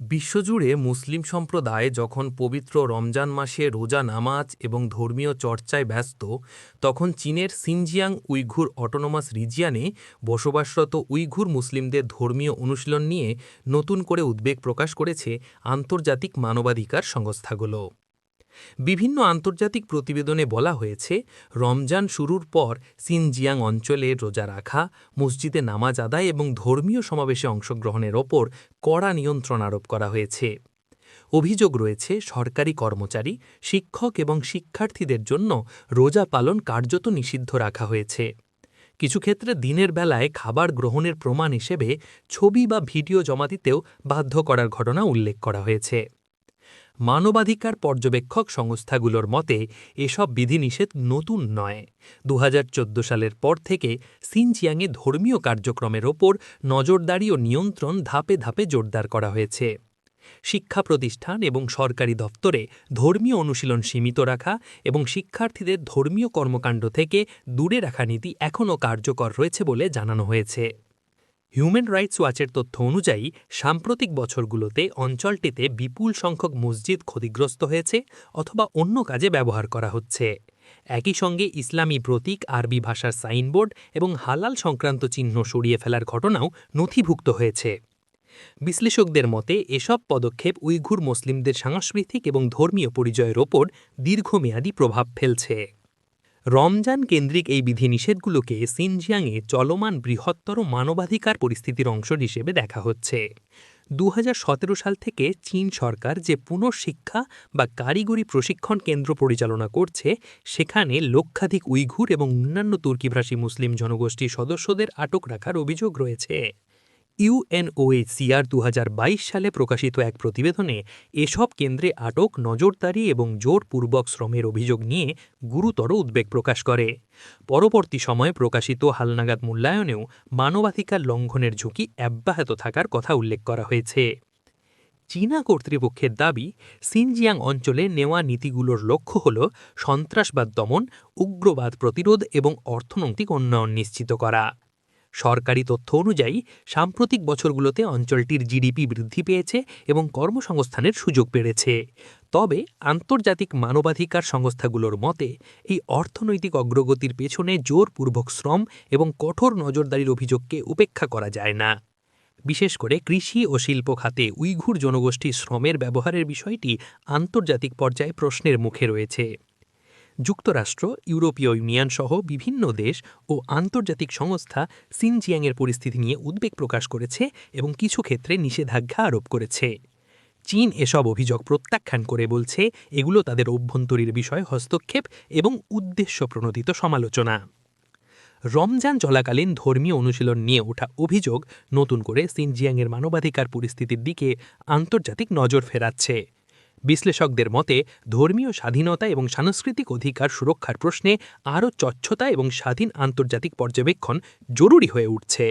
বিশ্বজুড়ে মুসলিম সম্প্রদায় যখন পবিত্র রমজান মাসে রোজা নামাজ এবং ধর্মীয় চর্চায় ব্যস্ত, তখন চীনের সিনজিয়াং উইঘুর অটোনোমাস রিজিয়ানে বসবাসরত উইঘুর মুসলিমদের ধর্মীয় অনুশীলন নিয়ে নতুন করে উদ্বেগ প্রকাশ করেছে আন্তর্জাতিক মানবাধিকার সংস্থাগুলো। বিভিন্ন আন্তর্জাতিক প্রতিবেদনে বলা হয়েছে, রমজান শুরুর পর সিনজিয়াং অঞ্চলে রোজা রাখা, মসজিদে নামাজ আদায় এবং ধর্মীয় সমাবেশে অংশগ্রহণের ওপর কড়া নিয়ন্ত্রণ আরোপ করা হয়েছে। অভিযোগ রয়েছে, সরকারি কর্মচারী, শিক্ষক এবং শিক্ষার্থীদের জন্য রোজা পালন কার্যত নিষিদ্ধ রাখা হয়েছে। কিছু ক্ষেত্রে দিনের বেলায় খাবার গ্রহণের প্রমাণ হিসেবে ছবি বা ভিডিও জমা দিতেও বাধ্য করার ঘটনা উল্লেখ করা হয়েছে। মানবাধিকার পর্যবেক্ষক সংস্থাগুলোর মতে, এসব বিধিনিষেধ নতুন নয়। দু সালের পর থেকে সিনচিয়াংয়ে ধর্মীয় কার্যক্রমের ওপর নজরদারি ও নিয়ন্ত্রণ ধাপে ধাপে জোরদার করা হয়েছে। শিক্ষা প্রতিষ্ঠান এবং সরকারি দপ্তরে ধর্মীয় অনুশীলন সীমিত রাখা এবং শিক্ষার্থীদের ধর্মীয় কর্মকাণ্ড থেকে দূরে রাখা নীতি এখনও কার্যকর রয়েছে বলে জানানো হয়েছে। হিউম্যান রাইটস ওয়াচের তথ্য অনুযায়ী, সাম্প্রতিক বছরগুলোতে অঞ্চলটিতে বিপুল সংখ্যক মসজিদ ক্ষতিগ্রস্ত হয়েছে অথবা অন্য কাজে ব্যবহার করা হচ্ছে। একই সঙ্গে ইসলামী প্রতীক, আরবি ভাষার সাইনবোর্ড এবং হালাল সংক্রান্ত চিহ্ন সরিয়ে ফেলার ঘটনাও নথিভুক্ত হয়েছে। বিশ্লেষকদের মতে, এসব পদক্ষেপ উইঘুর মুসলিমদের সাংস্কৃতিক এবং ধর্মীয় পরিচয়ের ওপর দীর্ঘমেয়াদী প্রভাব ফেলছে। রমজান কেন্দ্রিক এই বিধিনিষেধগুলোকে সিনজিয়াংয়ে চলমান বৃহত্তর মানবাধিকার পরিস্থিতির অংশ হিসেবে দেখা হচ্ছে। দু হাজার সতেরো সাল থেকে চীন সরকার যে পুনঃশিক্ষা বা কারিগরি প্রশিক্ষণ কেন্দ্র পরিচালনা করছে, সেখানে লক্ষাধিক উইঘুর এবং অন্যান্য তুর্কিভাষী মুসলিম জনগোষ্ঠীর সদস্যদের আটক রাখার অভিযোগ রয়েছে। ইউএনওএইচসিআর দু সালে প্রকাশিত এক প্রতিবেদনে এসব কেন্দ্রে আটক, নজরদারি এবং জোরপূর্বক শ্রমের অভিযোগ নিয়ে গুরুতর উদ্বেগ প্রকাশ করে। পরবর্তী সময়ে প্রকাশিত হালনাগাদ মূল্যায়নেও মানবাধিকার লঙ্ঘনের ঝুঁকি অব্যাহত থাকার কথা উল্লেখ করা হয়েছে। চীনা কর্তৃপক্ষের দাবি, সিনজিয়াং অঞ্চলে নেওয়া নীতিগুলোর লক্ষ্য হল সন্ত্রাসবাদ দমন, উগ্রবাদ প্রতিরোধ এবং অর্থনৈতিক উন্নয়ন নিশ্চিত করা। সরকারি তথ্য অনুযায়ী, সাম্প্রতিক বছরগুলোতে অঞ্চলটির জিডিপি বৃদ্ধি পেয়েছে এবং কর্মসংস্থানের সুযোগ বেড়েছে। তবে, আন্তর্জাতিক মানবাধিকার সংস্থাগুলোর মতে, এই অর্থনৈতিক অগ্রগতির পেছনে জোরপূর্বক শ্রম এবং কঠোর নজরদারির অভিযোগকে উপেক্ষা করা যায় না। বিশেষ করে কৃষি ও শিল্প খাতে উইঘুর জনগোষ্ঠী শ্রমের ব্যবহারের বিষয়টি আন্তর্জাতিক পর্যায়ে প্রশ্নের মুখে রয়েছে। যুক্তরাষ্ট্র, ইউরোপীয় ইউনিয়ন সহ বিভিন্ন দেশ ও আন্তর্জাতিক সংস্থা সিনজিয়াংয়ের পরিস্থিতি নিয়ে উদ্বেগ প্রকাশ করেছে এবং কিছু ক্ষেত্রে নিষেধাজ্ঞা আরোপ করেছে। চীন এসব অভিযোগ প্রত্যাখ্যান করে বলছে, এগুলো তাদের অভ্যন্তরীণ বিষয়ে হস্তক্ষেপ এবং উদ্দেশ্য প্রণোদিত সমালোচনা। রমজান চলাকালীন ধর্মীয় অনুশীলন নিয়ে ওঠা অভিযোগ নতুন করে সিনজিয়াংয়ের মানবাধিকার পরিস্থিতির দিকে আন্তর্জাতিক নজর ফেরাচ্ছে। বিশ্লেষকদের মতে, ধর্মীয় স্বাধীনতা এবং সাংস্কৃতিক অধিকার সুরক্ষার প্রশ্নে আরও স্বচ্ছতা এবং স্বাধীন আন্তর্জাতিক পর্যবেক্ষণ জরুরি হয়ে উঠছে।